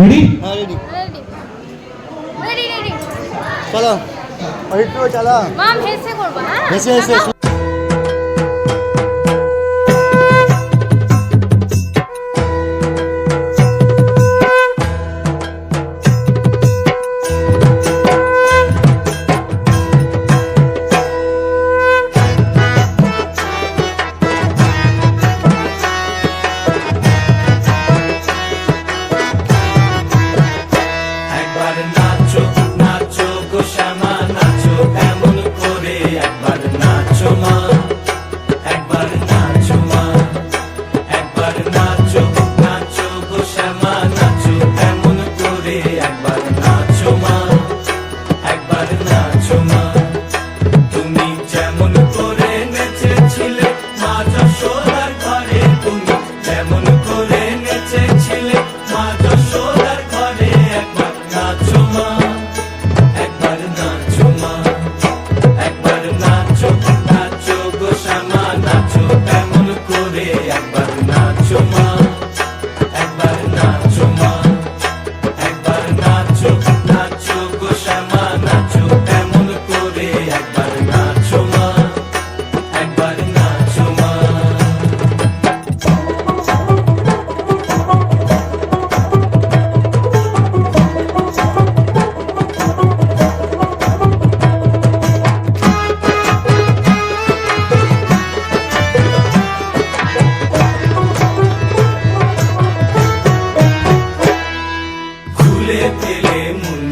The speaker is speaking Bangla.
রেডি রেডি চলো। আর একটু চালা। মাম হেসে করব হ্যাঁ? হেসে হেসে। ഹൃദയത്തിലെ മുൻ